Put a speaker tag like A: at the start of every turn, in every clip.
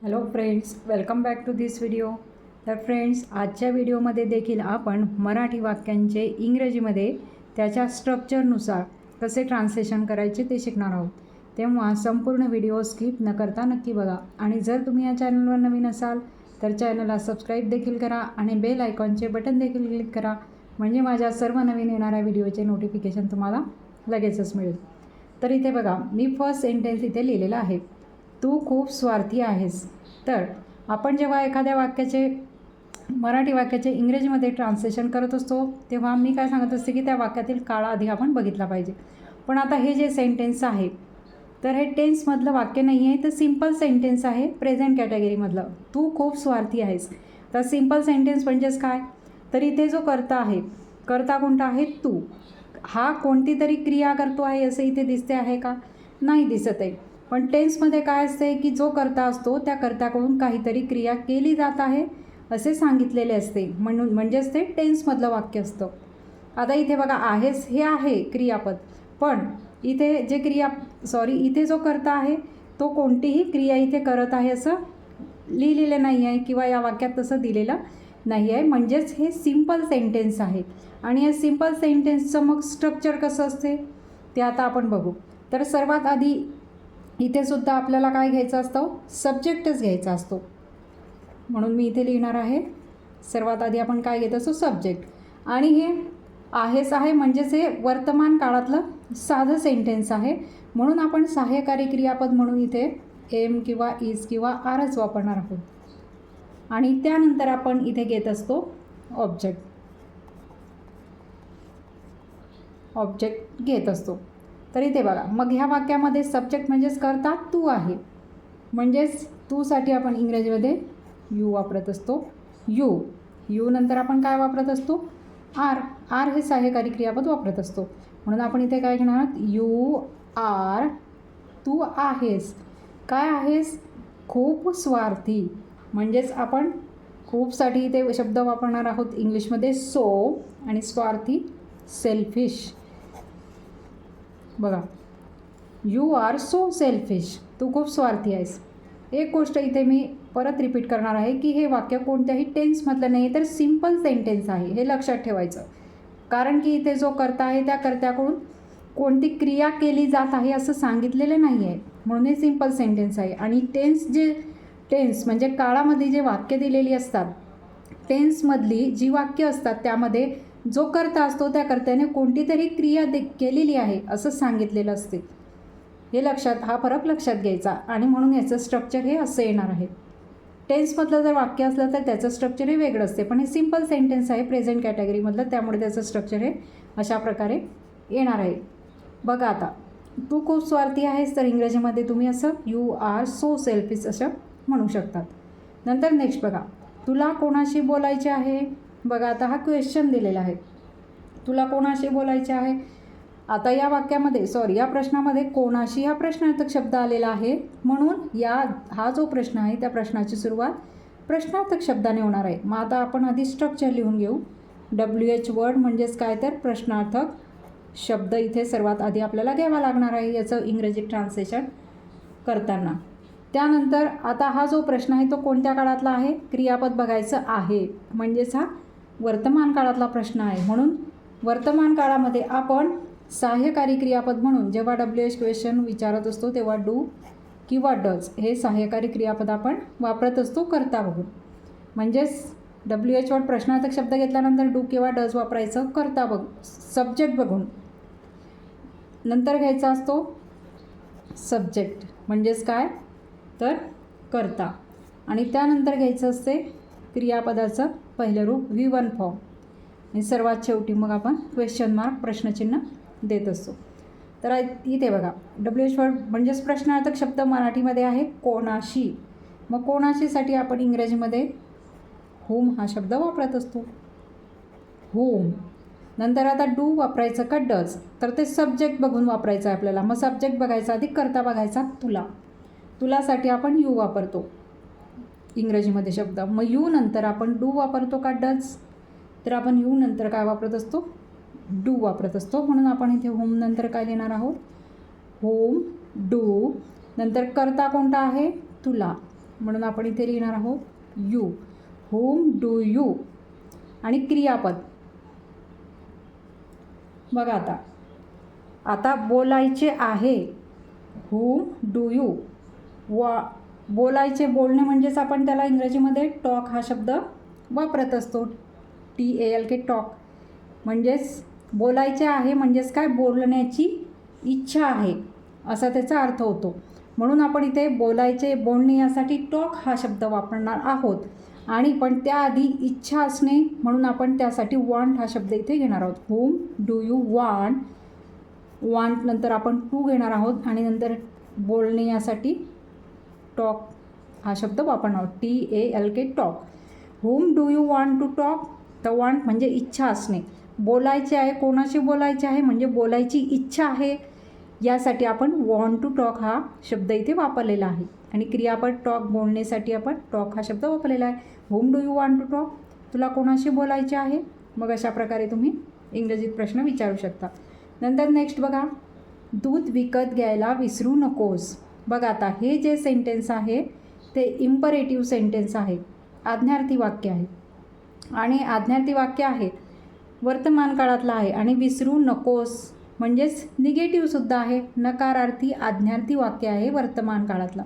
A: Hello friends welcome back to this video तर friends आजच्या व्हिडिओमध्ये देखील आपण मराठी वाक्यांचे इंग्रजीमध्ये त्याच्या स्ट्रक्चरनुसार कसे ट्रान्सलेशन करायचे ते शिकणार आहोत. तेव्हा संपूर्ण व्हिडिओ स्किप न करता नक्की बघा. आणि जर तुम्ही या चॅनलवर नवीन असाल तर चॅनलला सबस्क्राईब देखील करा आणि बेल आयकॉनचे बटन देखील क्लिक करा. म्हणजे माझ्या सर्व नवीन येणाऱ्या व्हिडिओचे नोटिफिकेशन तुम्हाला लगेचच मिळेल. तर इथे बघा मी फर्स्ट सेंटेन्स इथे लिहिलेलं आहे. तू खूप स्वार्थी आहेस. तर आपण जेव्हा एखाद्या वाक्याचे मराठी वाक्याचे इंग्रजीमध्ये ट्रान्सलेशन करत असतो तेव्हा मी काय सांगत असते की त्या वाक्यातील काळा आधी आपण बघितला पाहिजे. पण आता हे जे सेंटेन्स आहे तर हे टेन्समधलं वाक्य नाही आहे तर सिंपल सेंटेन्स आहे प्रेझेंट कॅटेगरीमधलं तू खूप स्वार्थी आहेस. तर सिंपल सेंटेन्स म्हणजेच काय? तर इथे जो करता आहे करता कोणता आहे? तू. हा कोणती तरी क्रिया करतो आहे असं इथे दिसते आहे का? नाही दिसत आहे. पण टेन्समध्ये काय असते की जो करता असतो त्या कर्त्याकडून काहीतरी क्रिया केली जात आहे असे सांगितलेले असते. म्हणून म्हणजेच ते टेन्समधलं वाक्य असतं. आता इथे बघा आहेस हे आहे क्रियापद. पण इथे जे क्रिया सॉरी इथे जो करता आहे तो कोणतीही क्रिया इथे करत आहे असं लिहिलेलं नाही आहे किंवा या वाक्यात तसं दिलेलं नाही आहे. म्हणजेच हे सिंपल सेंटेन्स आहे. आणि या सिंपल सेंटेन्सचं मग स्ट्रक्चर कसं असते ते आता आपण बघू. तर सर्वात आधी इथे सुद्धा आपल्याला काय घ्यायचं असतं? सब्जेक्टच घ्यायचा असतो. म्हणून मी इथे लिहिणार आहे सर्वात आधी आपण काय घेत असतो? सब्जेक्ट आणि हे आहेच आहे म्हणजेच हे वर्तमान काळातलं साधं सेंटेन्स आहे. म्हणून आपण सहाय्यकारी क्रियापद म्हणून इथे एम किंवा इज किंवा आरच वापरणार आहोत. आणि त्यानंतर आपण इथे घेत असतो ऑब्जेक्ट ऑब्जेक्ट घेत असतो. तर इथे बघा. मग ह्या वाक्यामध्ये सब्जेक्ट म्हणजेच करता तू आहे. म्हणजेच तूसाठी आपण इंग्रजीमध्ये यू वापरत असतो. यू यू नंतर आपण काय वापरत असतो? आर आर हे सहाय्यकारी क्रियापद वापरत असतो. म्हणून आपण इथे काय घेणार आहोत? यू आर तू आहेस. काय आहेस? खूप स्वार्थी. म्हणजेच आपण खूपसाठी इथे शब्द वापरणार आहोत इंग्लिशमध्ये. सो आणि स्वार्थी सेल्फिश बघा. यू आर सो सेल्फिश तू खूप स्वार्थी आहेस. एक गोष्ट इथे मी परत रिपीट करणार आहे की हे वाक्य कोणत्याही टेन्समधलं नाही तर सिंपल सेंटेन्स आहे. हे लक्षात ठेवायचं. कारण की इथे जो करता आहे त्या कर्त्याकडून कोणती क्रिया केली जात आहे असं सांगितलेलं नाही आहे म्हणून हे सिंपल सेंटेन्स आहे. आणि टेन्स जे टेन्स म्हणजे काळामध्ये जे वाक्य दिलेली असतात टेन्समधली जी वाक्य असतात त्यामध्ये जो करता असतो त्या कर्त्याने कोणती तरी क्रिया दे केलेली आहे असं सांगितलेलं असते. हे लक्षात हा फरक लक्षात घ्यायचा आणि म्हणून याचं स्ट्रक्चर हे असं येणार आहे. टेन्समधलं जर वाक्य असलं तर त्याचं स्ट्रक्चर हे वेगळं असते पण हे सिंपल सेंटेन्स आहे प्रेझेंट कॅटेगरीमधलं त्यामुळे त्याचं स्ट्रक्चर हे अशा प्रकारे येणार आहे. बघा आता तू खूप स्वार्थी आहेस तर इंग्रजीमध्ये तुम्ही असं यू आर सो सेल्फिस असं म्हणू शकतात. नंतर नेक्स्ट बघा तुला कोणाशी बोलायचे आहे? बघा आता हा क्वेश्चन दिलेला आहे. तुला कोणाशी बोलायचे आहे? आता या वाक्यामध्ये सॉरी या प्रश्नामध्ये कोणाशी हा प्रश्नार्थक शब्द आलेला आहे? म्हणून या हा जो प्रश्न आहे त्या प्रश्नाची सुरुवात प्रश्नार्थक शब्दाने होणार आहे. मग आता आपण आधी स्ट्रक्चर लिहून घेऊ. डब्ल्यू एच वर्ड म्हणजेच काय तर? प्रश्नार्थक शब्द इथे सर्वात आधी आपल्याला घ्यावा लागणार आहे याचं इंग्रजी ट्रान्सलेशन करताना. त्यानंतर आता हा जो प्रश्न आहे तो कोणत्या काळातला आहे? क्रियापद बघायचं आहे. म्हणजेच हा वर्तमान काळातला प्रश्न आहे. म्हणून वर्तमान काळामध्ये आपण सहाय्यकारी क्रियापद म्हणून जेव्हा डब्ल्यू एच क्वेश्चन विचारत असतो तेव्हा डू किंवा डज हे सहाय्यकारी क्रियापद आपण वापरत असतो करता बघून म्हणजेच डब्ल्यू एच वर प्रश्नार्थक शब्द घेतल्यानंतर डू किंवा डज वापरायचं करता बघ. सब्जेक्ट बघून. नंतर घ्यायचा असतो सब्जेक्ट म्हणजेच काय? तर करता. आणि त्यानंतर घ्यायचं असते क्रियापदाचं पहिलं रूप व्ही वन फॉर्म. आणि सर्वात शेवटी मग आपण क्वेश्चन मार्क प्रश्नचिन्ह देत असतो. तर इथे बघा डब्ल्यू एच वर्ड म्हणजेच प्रश्नार्थक शब्द मराठीमध्ये आहे कोणाशी? मग कोणाशीसाठी आपण इंग्रजीमध्ये होम हा शब्द वापरत असतो? होम नंतर आता डू वापरायचं का डज तर ते सब्जेक्ट बघून वापरायचं आहे आपल्याला. मग सब्जेक्ट बघायचा आधी करता बघायचा तुला. तुलासाठी आपण यू वापरतो. इंग्रजीमध्ये शब्द. मग यू नंतर आपण डू वापरतो का डज? तर आपण यू नंतर काय वापरत असतो? डू वापरत असतो. म्हणून आपण इथे होम नंतर काय लिहिणार आहोत? Home do. नंतर करता कोणता आहे? तुला. म्हणून आपण इथे लिहिणार आहोत यू. Home do you. आणि क्रियापद. बघा आता. आता बोलायचे आहे. Home do you. वा बोलायचे बोलणे म्हणजेच आपण त्याला इंग्रजीमध्ये टॉक हा शब्द वापरत असतो. T A L K talk म्हणजेच बोलायचे आहे म्हणजेच काय? बोलण्याची इच्छा आहे असा त्याचा अर्थ होतो. म्हणून आपण इथे बोलायचे बोलणे यासाठी टॉक हा शब्द वापरणार आहोत. आणि पण त्याआधी इच्छा असणे म्हणून आपण त्यासाठी वॉन्ट हा शब्द इथे घेणार आहोत. Home do you want want नंतर आपण टू घेणार आहोत आणि नंतर बोलणे यासाठी टॉक हा शब्द वापरणार T A L K talk. Home do you want to talk the want म्हणजे इच्छा असणे. बोलायचे आहे कोणाशी बोलायचे आहे म्हणजे बोलायची इच्छा आहे. यासाठी आपण वॉन्ट टू टॉक हा शब्द इथे वापरलेला आहे. आणि क्रियापद टॉक बोलण्यासाठी आपण टॉक हा शब्द वापरलेला आहे. Whom do you want to talk तुला कोणाशी बोलायचे आहे? मग अशा प्रकारे तुम्ही इंग्रजीत प्रश्न विचारू शकता. नंतर नेक्स्ट बघा. दूध विकत घ्यायला विसरू नकोस. बघा आता हे जे सेंटेन्स आहे ते इम्परेटिव्ह सेंटेन्स आहे. आज्ञार्थी वाक्य आहे. आणि आज्ञार्थी वाक्य आहे. वर्तमान काळातलं आहे. आणि विसरू नकोस. म्हणजेच निगेटिव्हसुद्धा आहे. नकारार्थी आज्ञार्थी वाक्य आहे वर्तमान काळातलं.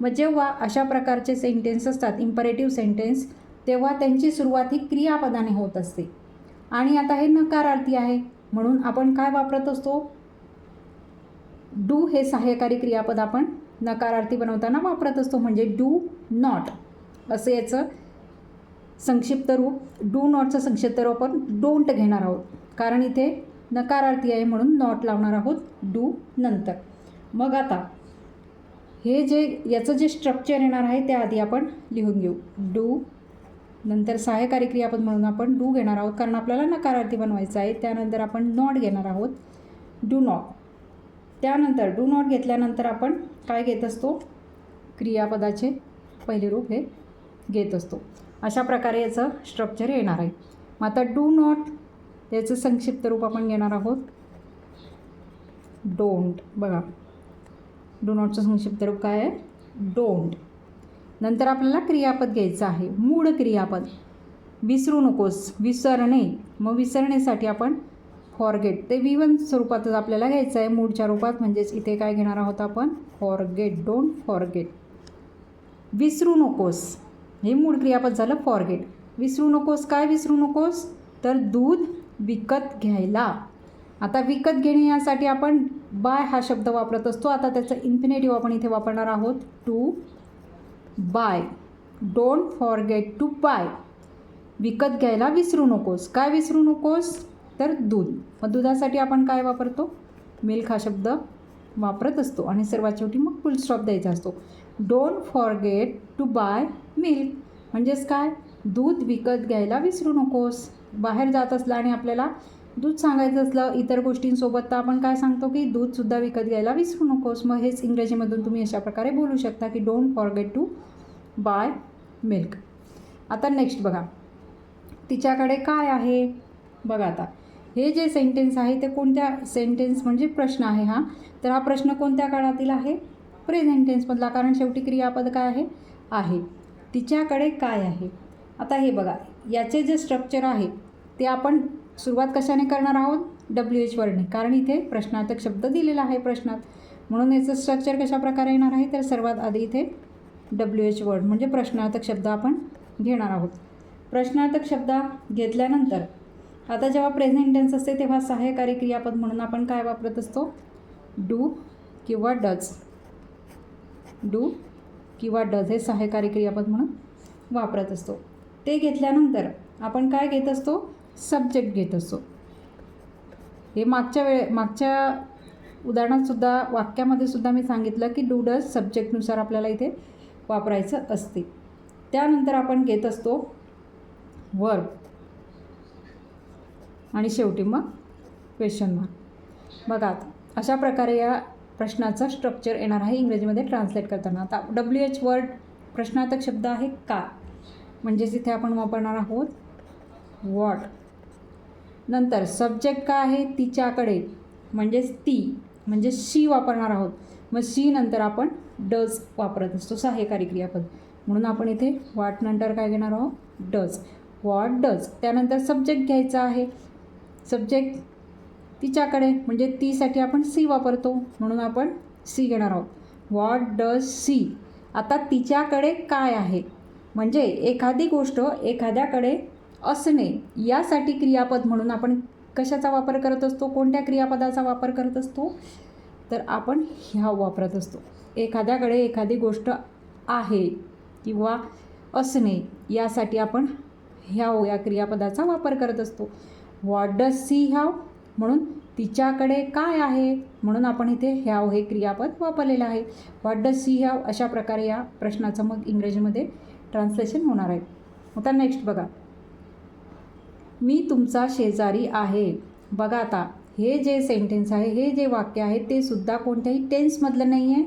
A: मग जेव्हा अशा प्रकारचे सेंटेन्स असतात इम्परेटिव्ह सेंटेन्स तेव्हा त्यांची सुरुवात ही क्रियापदाने होत असते. आणि आता हे नकारार्थी आहे. म्हणून आपण काय वापरत असतो? डू हे सहाय्यकारी क्रियापद आपण नकारार्थी बनवताना वापरत असतो. म्हणजे डू नॉट असं याचं संक्षिप्त रूप. डू नॉटचं संक्षिप्त रूप आपण डोंट घेणार आहोत. कारण इथे नकारार्थी आहे म्हणून नॉट लावणार आहोत डू नंतर. मग आता हे जे याचं जे स्ट्रक्चर येणार आहे त्या आधी आपण लिहून घेऊ. डू नंतर सहाय्यकारी क्रियापद म्हणून आपण डू घेणार आहोत. कारण आपल्याला नकारार्थी बनवायचं आहे. त्यानंतर आपण नॉट घेणार आहोत. डू नॉट त्यानंतर डू नॉट घेतल्यानंतर आपण काय घेत असतो? क्रियापदाचे पहिले रूप हे घेत असतो. अशा प्रकारे याचं स्ट्रक्चर येणार आहे. मग आता डू नॉट याचं संक्षिप्त रूप आपण घेणार आहोत. डोंट बघा. डू नॉटचं संक्षिप्त रूप काय आहे? डोंट नंतर आपल्याला क्रियापद घ्यायचं आहे. मूळ क्रियापद. विसरू नकोस. विसरणे. मग विसरण्यासाठी आपण फॉरगेट. ते विवन स्वरूपातच आपल्याला घ्यायचं आहे. मूडच्या रूपात म्हणजेच इथे काय घेणार आहोत आपण? फॉरगेट. डोंट फॉरगेट विसरू नकोस. हे मूळ क्रियापद झालं फॉरगेट. विसरू नकोस. काय विसरू नकोस? तर दूध विकत घ्यायला. आता विकत घेणे यासाठी आपण बाय हा शब्द वापरत असतो. आता त्याचं इन्फिनेटिव्ह आपण इथे वापरणार आहोत. To buy don't forget to buy विकत घ्यायला विसरू नकोस. काय विसरू नकोस? तर दूध. मग दुधासाठी आपण काय वापरतो? मिल्क हा शब्द वापरत असतो आणि सर्वात शेवटी मग फुलस्टॉप द्यायचा असतो. Don't forget to buy milk म्हणजेच काय? दूध विकत घ्यायला विसरू नकोस. बाहेर जात असलं आणि आपल्याला दूध सांगायचं असलं इतर गोष्टींसोबत तर आपण काय सांगतो की दूधसुद्धा विकत घ्यायला विसरू नकोस. मग हेच इंग्रजीमधून तुम्ही अशा प्रकारे बोलू शकता की don't forget to buy milk आता नेक्स्ट बघा. तिच्याकडे काय आहे? बघा आता. हे जे सेंटेन्स आहे ते कोणत्या सेंटेन्स म्हणजे प्रश्न आहे हा? तर हा प्रश्न कोणत्या काळातील आहे? प्रेझेंट टेन्समधला कारण शेवटी क्रियापद काय आहे? आहे. तिच्याकडे काय आहे? आता हे बघा याचे जे स्ट्रक्चर आहे ते आपण सुरुवात कशाने करणार आहोत? डब्ल्यू एच वर्डने कारण इथे प्रश्नार्थक शब्द दिलेला आहे प्रश्नात. म्हणून याचं स्ट्रक्चर कशाप्रकारे येणार आहे? तर सर्वात आधी इथे डब्ल्यू एच वर्ड म्हणजे प्रश्नार्थक शब्द आपण घेणार आहोत. प्रश्नार्थक शब्द घेतल्यानंतर आता जेव्हा प्रेझेंट टेन्स असते तेव्हा सहाय्यकारी क्रियापद म्हणून आपण काय वापरत असतो? डू किंवा डज डू किंवा डज हे सहाय्यकारी क्रियापद म्हणून वापरत असतो. ते घेतल्यानंतर आपण काय घेत असतो? सब्जेक्ट घेत असतो. हे मागच्या वेळे मागच्या उदाहरणातसुद्धा वाक्यामध्ये सुद्धा मी सांगितलं की डू डज सब्जेक्टनुसार आपल्याला इथे वापरायचं असते. त्यानंतर आपण घेत असतो वर्ब आणि शेवटी मग क्वेश्चन मार्क बघा आता अशा प्रकारे या प्रश्नाचं स्ट्रक्चर येणार आहे इंग्रजीमध्ये ट्रान्सलेट करताना. आता डब्ल्यू एच वर्ड प्रश्नार्थक शब्द आहे का? म्हणजेच इथे आपण वापरणार आहोत वॉट नंतर सब्जेक्ट काय आहे? तिच्याकडे. म्हणजेच ती म्हणजे शी वापरणार आहोत. मग शी नंतर आपण डज वापरत असतो. सहाय्यकारी क्रियापद. म्हणून आपण इथे वाट नंतर काय घेणार आहोत? डज वॉट डज त्यानंतर सब्जेक्ट घ्यायचा आहे. सब्जेक्ट तिच्याकडे म्हणजे तीसाठी आपण सी वापरतो. म्हणून आपण सी घेणार आहोत. वॉट डज सी आता तिच्याकडे काय आहे? म्हणजे एखादी गोष्ट एखाद्याकडे असणे यासाठी क्रियापद म्हणून आपण कशाचा वापर करत असतो? कोणत्या क्रियापदाचा वापर करत असतो? तर आपण ह्या वापरत असतो. एखाद्याकडे एखादी गोष्ट आहे किंवा असणे यासाठी आपण ह्या या क्रियापदाचा वापर करत असतो. व्हॉट डज सी हॅव म्हणून तिच्याकडे काय आहे? म्हणून आपण इथे ह्याव हे क्रियापद वापरलेलं आहे. वॉट डज सी हॅव अशा प्रकारे या प्रश्नाचं मग इंग्रजीमध्ये ट्रान्सलेशन होणार आहे. आता नेक्स्ट बघा. मी तुमचा शेजारी आहे. बघा आता हे जे सेंटेन्स आहे हे जे वाक्य आहे ते सुद्धा कोणत्याही टेन्समधलं नाही आहे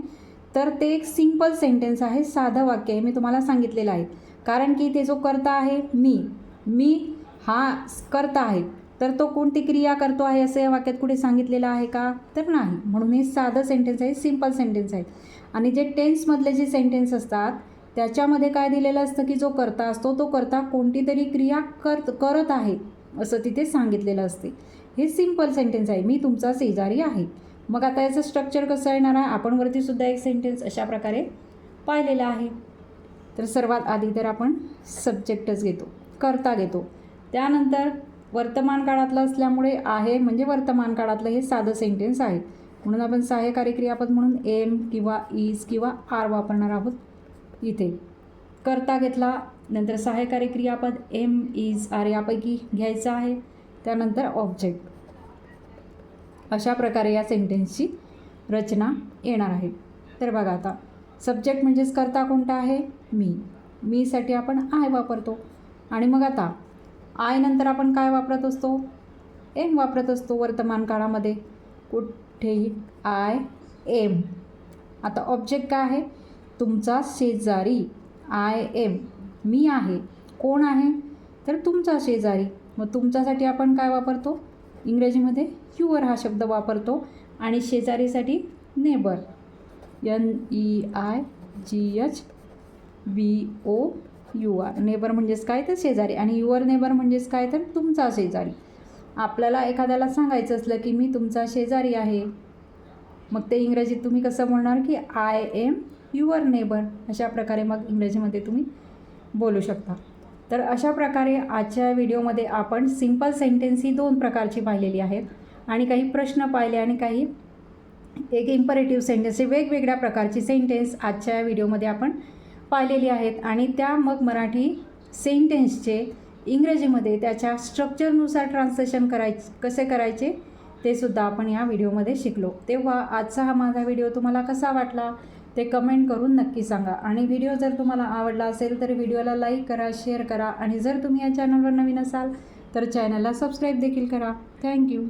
A: तर ते एक सिंपल सेंटेन्स आहे साधं वाक्य आहे मी तुम्हाला सांगितलेलं आहे. कारण की ते जो करता आहे मी मी हा करता आहे. तर तो कोणती क्रिया करतो आहे असं या वाक्यात कुठे सांगितलेलं आहे का? तर नाही. म्हणून हे साधं सेंटेन्स आहे सिंपल सेंटेन्स आहे आणि जे टेन्समधले जे सेंटेन्स असतात त्याच्यामध्ये काय दिलेलं असतं की जो करता असतो तो करता कोणती तरी क्रिया करत करत आहे असं तिथे सांगितलेलं असते. हे सिंपल सेंटेन्स आहे. मी तुमचा शेजारी आहे. मग आता याचं स्ट्रक्चर कसं येणार आहे? आपण वरतीसुद्धा एक सेंटेन्स अशा प्रकारे पाहिलेलं आहे. तर सर्वात आधी तर आपण सब्जेक्टच घेतो करता घेतो. त्यानंतर वर्तमान काळातलं असल्यामुळे आहे म्हणजे वर्तमान काळातलं हे साधं सेंटेन्स आहे. म्हणून आपण सहाय्यकारी क्रियापद म्हणून एम किंवा इज किंवा आर वापरणार आहोत इथे. करता घेतला नंतर सहाय्यकारी क्रियापद एम इज आर यापैकी घ्यायचं आहे. त्यानंतर ऑब्जेक्ट. अशा प्रकारे या सेंटेन्सची रचना येणार आहे. तर बघा आता सब्जेक्ट म्हणजेच करता कोणता आहे? मी. मीसाठी आपण आय वापरतो. आणि मग आता आय नंतर आपण काय वापरत असतो? एम वापरत असतो वर्तमान काळामध्ये. कुठेही आय एम. आता ऑब्जेक्ट काय आहे? तुमचा शेजारी आय एम. मी आहे. कोण आहे? तर तुमचा शेजारी. मग तुमच्यासाठी आपण काय वापरतो? इंग्रजीमध्ये युअर हा शब्द वापरतो आणि शेजारीसाठी neighbour. N E I G H B O U R neighbour म्हणजेच काय तर शेजारी आणि युअर नेबर म्हणजेच काय तर तुमचा शेजारी. आपल्याला एखाद्याला सांगायचं असलं की मी तुमचा शेजारी आहे. मग ते इंग्रजीत तुम्ही कसं बोलणार की आय एम युअर नेबर अशा प्रकारे मग इंग्रजीमध्ये तुम्ही बोलू शकता. तर अशा प्रकारे आजच्या व्हिडिओमध्ये आपण सिंपल सेंटेन्स ही दोन प्रकारची पाहिलेली आहेत. आणि काही प्रश्न पाहिले आणि काही एक इम्परेटिव्ह सेंटेन्स हे वेगवेगळ्या प्रकारची सेंटेन्स आजच्या व्हिडिओमध्ये आपण पाहिलेली आहेत. आणि त्या मग मराठी सेंटेन्सचे इंग्रजीमध्ये त्याच्या स्ट्रक्चरनुसार ट्रान्सलेशन करायचे कसे करायचे ते सुद्धा आपण या व्हिडिओमध्ये शिकलो. तेव्हा आजचा हा माझा व्हिडिओ तुम्हाला कसा वाटला ते कमेंट करून नक्की सांगा. आणि व्हिडिओ जर तुम्हाला आवडला असेल तर व्हिडिओला लाईक करा शेअर करा. आणि जर तुम्ही या चॅनलवर नवीन असाल तर चॅनलला सबस्क्राईब देखील करा. थँक्यू